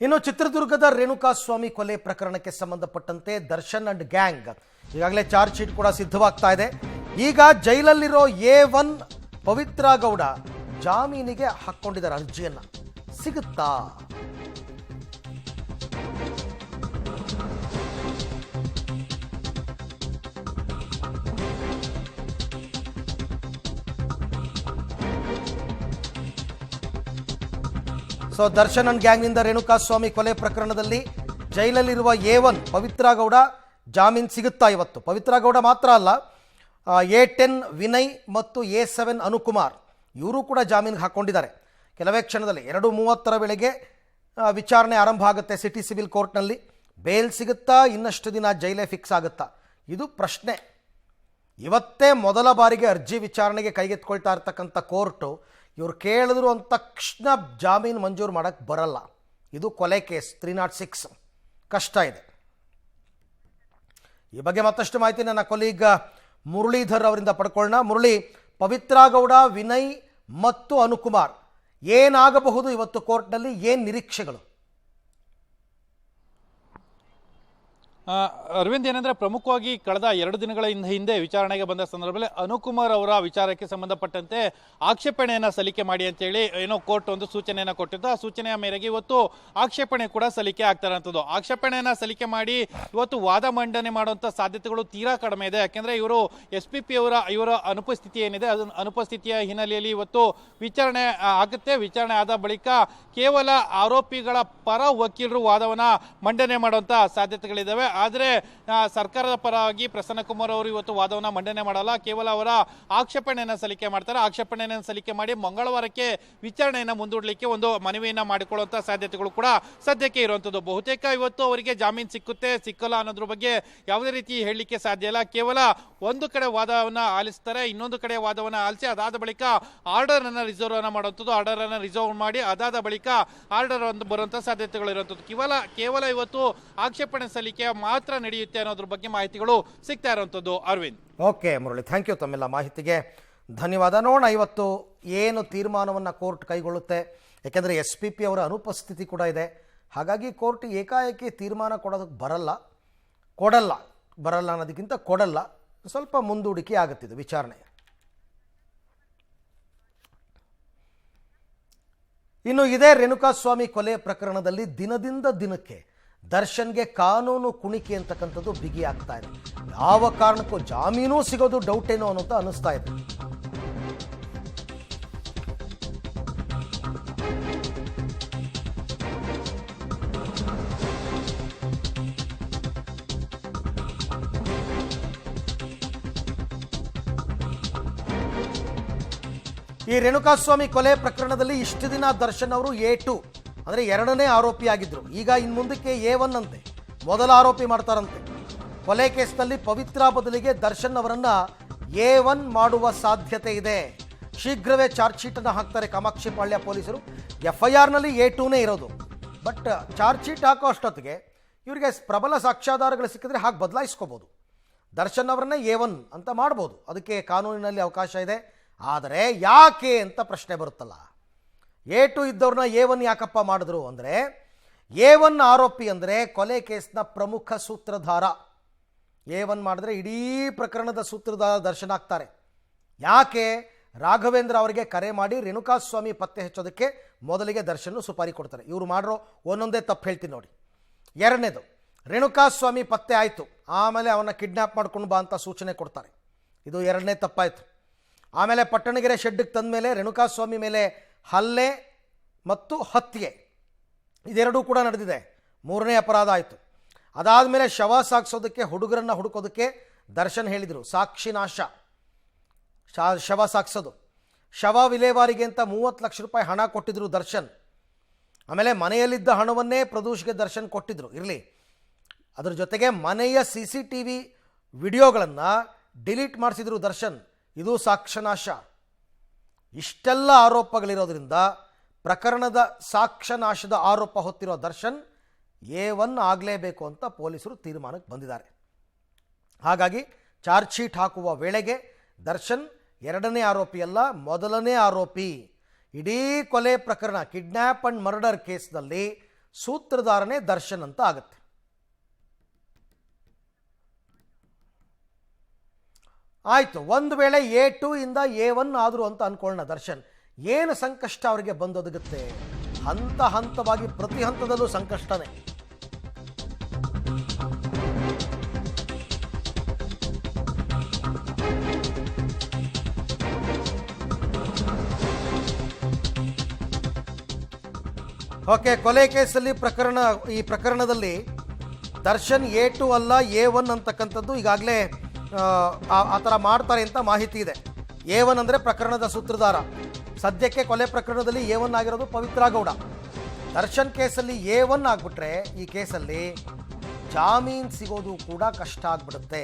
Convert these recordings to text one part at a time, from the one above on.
ಇನ್ನು ಚಿತ್ರದುರ್ಗದ ರೇಣುಕಾ ಸ್ವಾಮಿ ಕೊಲೆ ಪ್ರಕರಣಕ್ಕೆ ಸಂಬಂಧಪಟ್ಟಂತೆ ದರ್ಶನ್ ಅಂಡ್ ಗ್ಯಾಂಗ್ ಈಗಾಗಲೇ ಚಾರ್ಜ್ ಶೀಟ್ ಕೂಡ ಸಿದ್ಧವಾಗ್ತಾ ಇದೆ. ಈಗ ಜೈಲಲ್ಲಿರೋ ಎ ಒನ್ ಪವಿತ್ರ ಗೌಡ ಜಾಮೀನಿಗೆ ಹಾಕ್ಕೊಂಡಿದ್ದಾರೆ ಅರ್ಜಿಯನ್ನ. ಸಿಗುತ್ತಾ? ಸೊ ದರ್ಶನ್ ಅಂಡ್ ಗ್ಯಾಂಗ್ನಿಂದ ರೇಣುಕಾಸ್ವಾಮಿ ಕೊಲೆ ಪ್ರಕರಣದಲ್ಲಿ ಜೈಲಲ್ಲಿರುವ ಎ ಒನ್ ಪವಿತ್ರ ಗೌಡ ಜಾಮೀನು ಸಿಗುತ್ತಾ ಇವತ್ತು ಪವಿತ್ರ ಗೌಡ ಮಾತ್ರ ಅಲ್ಲ ಎ ಟೆನ್ ವಿನಯ್ ಮತ್ತು ಎ ಸೆವೆನ್ ಅನುಕುಮಾರ್ ಇವರು ಕೂಡ ಜಾಮೀನಿಗೆ ಹಾಕ್ಕೊಂಡಿದ್ದಾರೆ ಕೆಲವೇ ಕ್ಷಣದಲ್ಲಿ ಎರಡು ಮೂವತ್ತರ ವೇಳೆಗೆ ವಿಚಾರಣೆ ಆರಂಭ ಆಗುತ್ತೆ ಸಿಟಿ ಸಿವಿಲ್ ಕೋರ್ಟ್ನಲ್ಲಿ ಬೇಲ್ ಸಿಗುತ್ತಾ ಇನ್ನಷ್ಟು ದಿನ ಜೈಲೇ ಫಿಕ್ಸ್ ಆಗುತ್ತಾ ಇದು ಪ್ರಶ್ನೆ ಇವತ್ತೇ ಮೊದಲ ಬಾರಿಗೆ ಅರ್ಜಿ ವಿಚಾರಣೆಗೆ ಕೈಗೆತ್ಕೊಳ್ತಾ ಇರ್ತಕ್ಕಂಥ ಕೋರ್ಟು ಇವ್ರು ಕೇಳಿದ್ರು ಅಂದ ತಕ್ಷಣ ಜಾಮೀನು ಮಂಜೂರು ಮಾಡೋಕ್ಕೆ ಬರಲ್ಲ. ಇದು ಕೊಲೆ ಕೇಸ್ ತ್ರೀ ನಾಟ್ ಸಿಕ್ಸ್ ಕಷ್ಟ ಇದೆ. ಈ ಬಗ್ಗೆ ಮತ್ತಷ್ಟು ಮಾಹಿತಿ ನನ್ನ ಕೊಲೀಗ್ ಮುರಳೀಧರ್ ಅವರಿಂದ ಪಡ್ಕೊಳ್ಳೋಣ. ಮುರಳಿ ಪವಿತ್ರ ಗೌಡ ವಿನಯ್ ಮತ್ತು ಅನುಕುಮಾರ್ ಏನಾಗಬಹುದು ಇವತ್ತು ಕೋರ್ಟ್ನಲ್ಲಿ? ಏನು ನಿರೀಕ್ಷೆಗಳು? ಅರವಿಂದ್ ಏನಂದ್ರೆ ಪ್ರಮುಖವಾಗಿ ಕಳೆದ ಎರಡು ದಿನಗಳ ಹಿಂದೆ ವಿಚಾರಣೆಗೆ ಬಂದ ಸಂದರ್ಭದಲ್ಲಿ ಅನುಕುಮಾರ್ ಅವರ ವಿಚಾರಕ್ಕೆ ಸಂಬಂಧಪಟ್ಟಂತೆ ಆಕ್ಷೇಪಣೆಯನ್ನು ಸಲ್ಲಿಕೆ ಮಾಡಿ ಅಂತೇಳಿ ಏನೋ ಕೋರ್ಟ್ ಒಂದು ಸೂಚನೆಯನ್ನ ಕೊಟ್ಟಿದ್ದು. ಆ ಸೂಚನೆಯ ಮೇರೆಗೆ ಇವತ್ತು ಆಕ್ಷೇಪಣೆ ಕೂಡ ಸಲ್ಲಿಕೆ ಆಗ್ತಾರಂಥದ್ದು ಆಕ್ಷೇಪಣೆಯನ್ನು ಸಲ್ಲಿಕೆ ಮಾಡಿ ಇವತ್ತು ವಾದ ಮಂಡನೆ ಮಾಡುವಂತ ಸಾಧ್ಯತೆಗಳು ತೀರಾ ಕಡಿಮೆ ಇದೆ. ಯಾಕೆಂದರೆ ಇವರು ಎಸ್ ಪಿ ಪಿ ಅವರ, ಇವರ ಅನುಪಸ್ಥಿತಿ ಏನಿದೆ, ಅದನ್ನು ಅನುಪಸ್ಥಿತಿಯ ಹಿನ್ನೆಲೆಯಲ್ಲಿ ಇವತ್ತು ವಿಚಾರಣೆ ಆಗುತ್ತೆ. ವಿಚಾರಣೆ ಆದ ಬಳಿಕ ಕೇವಲ ಆರೋಪಿಗಳ ಪರ ವಕೀಲರು ವಾದವನ್ನ ಮಂಡನೆ ಮಾಡುವಂತ ಸಾಧ್ಯತೆಗಳಿದ್ದಾವೆ. ಆದರೆ ಸರ್ಕಾರದ ಪರವಾಗಿ ಪ್ರಸನ್ನ ಕುಮಾರ್ ಅವರು ಇವತ್ತು ವಾದವನ್ನು ಮಂಡನೆ ಮಾಡಲ್ಲ. ಕೇವಲ ಅವರ ಆಕ್ಷೇಪಣೆಯನ್ನು ಸಲ್ಲಿಕೆ ಮಾಡ್ತಾರೆ. ಆಕ್ಷೇಪಣೆಯನ್ನು ಸಲ್ಲಿಕೆ ಮಾಡಿ ಮಂಗಳವಾರಕ್ಕೆ ವಿಚಾರಣೆಯನ್ನು ಮುಂದೂಡಲಿಕ್ಕೆ ಒಂದು ಮನವಿಯನ್ನು ಮಾಡಿಕೊಳ್ಳುವಂಥ ಸಾಧ್ಯತೆಗಳು ಕೂಡ ಸದ್ಯಕ್ಕೆ ಇರುವಂಥದ್ದು ಬಹುತೇಕ ಇವತ್ತು ಅವರಿಗೆ ಜಾಮೀನು ಸಿಕ್ಕುತ್ತೆ, ಸಿಕ್ಕಲ್ಲ ಅನ್ನೋದ್ರ ಬಗ್ಗೆ ಯಾವುದೇ ರೀತಿ ಹೇಳಲಿಕ್ಕೆ ಸಾಧ್ಯ ಇಲ್ಲ. ಕೇವಲ ಒಂದು ಕಡೆ ವಾದವನ್ನು ಆಲಿಸ್ತಾರೆ, ಇನ್ನೊಂದು ಕಡೆ ವಾದವನ್ನು ಆಲಿಸಿ, ಅದಾದ ಬಳಿಕ ಆರ್ಡರ್ ಅನ್ನು ರಿಸರ್ವ್ ಅನ್ನು ಮಾಡುವಂಥದ್ದು ಆರ್ಡರ್ ಅನ್ನು ರಿಸರ್ವ್ ಮಾಡಿ, ಅದಾದ ಬಳಿಕ ಆರ್ಡರ್ ಒಂದು ಬರುವಂಥ ಸಾಧ್ಯತೆಗಳು ಇರುವಂಥದ್ದು ಕೇವಲ ಕೇವಲ ಇವತ್ತು ಆಕ್ಷೇಪಣೆ ಸಲ್ಲಿಕೆ ಮಾತ್ರ ನಡೆಯುತ್ತೆ ಅನ್ನೋದ್ರ ಬಗ್ಗೆ ಮಾಹಿತಿಗಳು ಸಿಗ್ತಾ ಇರುವಂಥದ್ದು Aravind. Okay Murali thank you ತಮ್ಮೆಲ್ಲ ಮಾಹಿತಿಗೆ. ಧನ್ಯವಾದ. ನೋಡೋಣ ಇವತ್ತು ಏನು ತೀರ್ಮಾನವನ್ನು ಕೋರ್ಟ್ ಕೈಗೊಳ್ಳುತ್ತೆ. ಯಾಕೆಂದರೆ ಎಸ್ ಪಿ ಪಿ ಅವರ ಅನುಪಸ್ಥಿತಿ ಕೂಡ ಇದೆ. ಹಾಗಾಗಿ ಕೋರ್ಟ್ ಏಕಾಏಕಿ ತೀರ್ಮಾನ ಕೊಡೋದಕ್ಕೆ ಬರಲ್ಲ. ಕೊಡಲ್ಲ. ಬರಲ್ಲ ಅನ್ನೋದಕ್ಕಿಂತ ಕೊಡಲ್ಲ. ಸ್ವಲ್ಪ ಮುಂದೂಡಿಕೆ ಆಗುತ್ತಿದೆ ವಿಚಾರಣೆ. ಇನ್ನು ಇದೇ ರೇಣುಕಾಸ್ವಾಮಿ ಕೊಲೆ ಪ್ರಕರಣದಲ್ಲಿ ದಿನದಿಂದ ದಿನಕ್ಕೆ ದರ್ಶನ್ಗೆ ಕಾನೂನು ಕುಣಿಕೆ ಅಂತಕ್ಕಂಥದ್ದು ಬಿಗಿ ಆಗ್ತಾ ಇದೆ. ಯಾವ ಕಾರಣಕ್ಕೂ ಜಾಮೀನು ಸಿಗೋದು ಡೌಟ್ ಏನೋ ಅನ್ನೋಂತ ಅನಿಸ್ತಾ ಇದೆ. ಈ ರೇಣುಕಾಸ್ವಾಮಿ ಕೊಲೆ ಪ್ರಕರಣದಲ್ಲಿ ಇಷ್ಟು ದಿನ ದರ್ಶನ್ ಅವರು ಎ ಟು ಅಂದರೆ ಎರಡನೇ ಆರೋಪಿ ಆಗಿದ್ರು. ಈಗ ಇನ್ನು ಮುಂದಕ್ಕೆ ಎ ಒನ್ ಅಂತೆ. ಮೊದಲ ಆರೋಪಿ ಮಾಡ್ತಾರಂತೆ. ಕೊಲೆ ಕೇಸ್ನಲ್ಲಿ ಪವಿತ್ರ ಬದಲಿಗೆ ದರ್ಶನ್ ಅವರನ್ನು ಎ ಒನ್ ಮಾಡುವ ಸಾಧ್ಯತೆ ಇದೆ. ಶೀಘ್ರವೇ ಚಾರ್ಜ್ ಶೀಟನ್ನು ಹಾಕ್ತಾರೆ ಕಾಮಾಕ್ಷಿ ಪಾಳ್ಯ ಪೊಲೀಸರು. ಎಫ್ ಐ ಆರ್ನಲ್ಲಿ ಎ ಟೂನೇ ಇರೋದು. ಬಟ್ ಚಾರ್ಜ್ ಶೀಟ್ ಹಾಕೋ ಅಷ್ಟೊತ್ತಿಗೆ ಇವರಿಗೆ ಪ್ರಬಲ ಸಾಕ್ಷ್ಯಾಧಾರಗಳು ಸಿಕ್ಕಿದ್ರೆ ಹಾಗೆ ಬದಲಾಯಿಸ್ಕೋಬೋದು. ದರ್ಶನ್ ಅವರನ್ನೇ ಎ ಒನ್ ಅಂತ ಮಾಡ್ಬೋದು. ಅದಕ್ಕೆ ಕಾನೂನಿನಲ್ಲಿ ಅವಕಾಶ ಇದೆ. ಆದರೆ ಯಾಕೆ ಅಂತ ಪ್ರಶ್ನೆ ಬರುತ್ತಲ್ಲ. ಎ ಟು ಇದ್ದವ್ರನ್ನ ಎ ಒನ್ ಯಾಕಪ್ಪ ಮಾಡಿದ್ರು ಅಂದರೆ, ಎ ಒನ್ ಆರೋಪಿ ಅಂದರೆ ಕೊಲೆ ಕೇಸ್ನ ಪ್ರಮುಖ ಸೂತ್ರಧಾರ. ಎ ಒನ್ ಮಾಡಿದ್ರೆ ಇಡೀ ಪ್ರಕರಣದ ಸೂತ್ರಧಾರ ದರ್ಶನ ಆಗ್ತಾರೆ. ಯಾಕೆ? ರಾಘವೇಂದ್ರ ಅವರಿಗೆ ಕರೆ ಮಾಡಿ ರೇಣುಕಾಸ್ವಾಮಿ ಪತ್ತೆ ಹಚ್ಚೋದಕ್ಕೆ ಮೊದಲಿಗೆ ದರ್ಶನ ಸುಪಾರಿ ಕೊಡ್ತಾರೆ. ಇವರು ಮಾಡಿರೋ ಒಂದೊಂದೇ ತಪ್ಪು ಹೇಳ್ತೀನಿ ನೋಡಿ. ಎರಡನೇದು, ರೇಣುಕಾಸ್ವಾಮಿ ಪತ್ತೆ ಆಯಿತು. ಆಮೇಲೆ ಅವನ್ನ ಕಿಡ್ನ್ಯಾಪ್ ಮಾಡ್ಕೊಂಡು ಬಾ ಅಂತ ಸೂಚನೆ ಕೊಡ್ತಾರೆ. ಇದು ಎರಡನೇ ತಪ್ಪಾಯಿತು. ಆಮೇಲೆ ಪಟ್ಟಣಗೆರೆ ಶೆಡ್ಡಿಗೆ ತಂದ ಮೇಲೆ ರೇಣುಕಾಸ್ವಾಮಿ ಮೇಲೆ ಹಲ್ಲೆ ಮತ್ತು ಹತ್ಯೆ. ಇದೆರಡೂ ಕೂಡ ನಡೆದಿದೆ. ಮೂರನೇ ಅಪರಾಧ ಆಯಿತು. ಅದಾದ ಮೇಲೆ ಶವ ಸಾಗಿಸೋದಕ್ಕೆ ಹುಡುಗರನ್ನು ಹುಡುಕೋದಕ್ಕೆ ದರ್ಶನ್ ಹೇಳಿದರು. ಸಾಕ್ಷಿ ನಾಶ. ಶವ ಸಾಗಿಸೋದು ಶವ ವಿಲೇವಾರಿಗೆ ಅಂತ ಮೂವತ್ತು ಲಕ್ಷ ರೂಪಾಯಿ ಹಣ ಕೊಟ್ಟಿದ್ರು ದರ್ಶನ್. ಆಮೇಲೆ ಮನೆಯಲ್ಲಿದ್ದ ಹಣವನ್ನೇ ಪ್ರದೂಷ್ಗೆ ದರ್ಶನ್ ಕೊಟ್ಟಿದ್ರು. ಇರಲಿ. ಅದರ ಜೊತೆಗೆ ಮನೆಯ ಸಿ ಸಿ ಟಿ ವಿ ವಿಡಿಯೋಗಳನ್ನು ಡಿಲೀಟ್ ಮಾಡಿಸಿದರು ದರ್ಶನ್. ಇದು ಸಾಕ್ಷ್ಯನಾಶ. ಇಷ್ಟೆಲ್ಲ ಆರೋಪಗಳಿರೋದ್ರಿಂದ ಪ್ರಕರಣದ ಸಾಕ್ಷ್ಯನಾಶದ ಆರೋಪ ಹೊತ್ತಿರೋ ದರ್ಶನ್ ಎ ಒನ್ ಆಗಲೇಬೇಕು ಅಂತ ಪೊಲೀಸರು ತೀರ್ಮಾನಕ್ಕೆ ಬಂದಿದ್ದಾರೆ. ಹಾಗಾಗಿ ಚಾರ್ಜ್ ಶೀಟ್ ಹಾಕುವ ವೇಳೆಗೆ ದರ್ಶನ್ ಎರಡನೇ ಆರೋಪಿಯಲ್ಲ ಮೊದಲನೇ ಆರೋಪಿ. ಇಡೀ ಕೊಲೆ ಪ್ರಕರಣ ಕಿಡ್ನ್ಯಾಪ್ ಅಂಡ್ ಮರ್ಡರ್ ಕೇಸ್ನಲ್ಲಿ ಸೂತ್ರಧಾರನೇ ದರ್ಶನ್ ಅಂತ ಆಗುತ್ತೆ. ಆಯಿತು, ಒಂದು ವೇಳೆ ಎ ಟು ಇಂದ ಎ ಒನ್ ಆದರೂ ಅಂತ ಅನ್ಕೊಳ್ಳೋಣ ದರ್ಶನ್. ಏನು ಸಂಕಷ್ಟ ಅವರಿಗೆ ಬಂದೊದಗುತ್ತೆ? ಹಂತ ಹಂತವಾಗಿ ಪ್ರತಿ ಹಂತದಲ್ಲೂ ಸಂಕಷ್ಟನೇ. ಓಕೆ, ಕೊಲೆ ಕೇಸಲ್ಲಿ ಪ್ರಕರಣ, ಈ ಪ್ರಕರಣದಲ್ಲಿ ದರ್ಶನ್ ಎ ಟು ಅಲ್ಲ ಎ ಒನ್ ಅಂತಕ್ಕಂಥದ್ದು ಈಗಾಗಲೇ ಆ ಥರ ಮಾಡ್ತಾರೆ ಅಂತ ಮಾಹಿತಿ ಇದೆ. ಏವನ್ ಅಂದರೆ ಪ್ರಕರಣದ ಸೂತ್ರಧಾರ. ಸದ್ಯಕ್ಕೆ ಕೊಲೆ ಪ್ರಕರಣದಲ್ಲಿ ಒನ್ ಆಗಿರೋದು ಪವಿತ್ರ ಗೌಡ. ದರ್ಶನ್ ಕೇಸಲ್ಲಿ ಒನ್ ಆಗಿಬಿಟ್ರೆ ಈ ಕೇಸಲ್ಲಿ ಜಾಮೀನು ಸಿಗೋದು ಕೂಡ ಕಷ್ಟ ಆಗ್ಬಿಡುತ್ತೆ.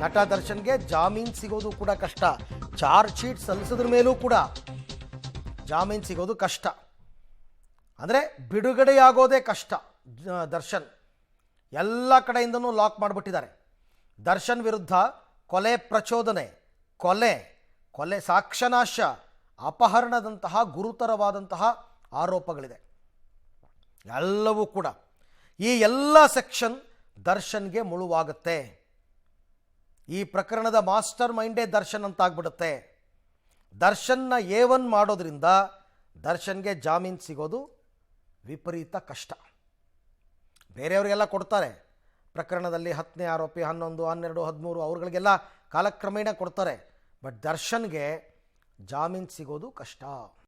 ನಟ ದರ್ಶನ್ಗೆ ಜಾಮೀನು ಸಿಗೋದು ಕೂಡ ಕಷ್ಟ. ಚಾರ್ಜ್ ಶೀಟ್ ಸಲ್ಲಿಸಿದ್ರ ಮೇಲೂ ಕೂಡ ಜಾಮೀನು ಸಿಗೋದು ಕಷ್ಟ. ಅಂದರೆ ಬಿಡುಗಡೆಯಾಗೋದೇ ಕಷ್ಟ ದರ್ಶನ್. ಎಲ್ಲ ಕಡೆಯಿಂದನೂ ಲಾಕ್ ಮಾಡಿಬಿಟ್ಟಿದ್ದಾರೆ. ದರ್ಶನ್ ವಿರುದ್ಧ ಕೊಲೆ ಪ್ರಚೋದನೆ. ಕೊಲೆ ಕೊಲೆ ಸಾಕ್ಷ್ಯನಾಶ, ಅಪಹರಣದಂತಹ ಗುರುತರವಾದಂತಹ ಆರೋಪಗಳಿದೆ. ಎಲ್ಲವೂ ಕೂಡ ಈ ಎಲ್ಲ ಸೆಕ್ಷನ್ ದರ್ಶನ್ಗೆ ಮುಳುವಾಗುತ್ತೆ. ಈ ಪ್ರಕರಣದ ಮಾಸ್ಟರ್ ಮೈಂಡೇ ದರ್ಶನ್ ಅಂತ ಆಗ್ಬಿಡುತ್ತೆ ದರ್ಶನ್ನ ಒನ್ ಮಾಡೋದ್ರಿಂದ ದರ್ಶನ್ಗೆ ಜಾಮೀನು ಸಿಗೋದು ವಿಪರೀತ ಕಷ್ಟ. ಬೇರೆಯವರಿಗೆಲ್ಲ ಕೊಡ್ತಾರೆ. ಪ್ರಕರಣದಲ್ಲಿ ಹತ್ತನೇ ಆರೋಪಿ ಹನ್ನೊಂದು ಹನ್ನೆರಡು ಹದಿಮೂರು ಅವ್ರಗಳಿಗೆಲ್ಲ ಕಾಲಕ್ರಮೇಣ ಕೊಡ್ತಾರೆ. ಬಟ್ ದರ್ಶನ್ಗೆ ಜಾಮೀನು ಸಿಗೋದು ಕಷ್ಟ.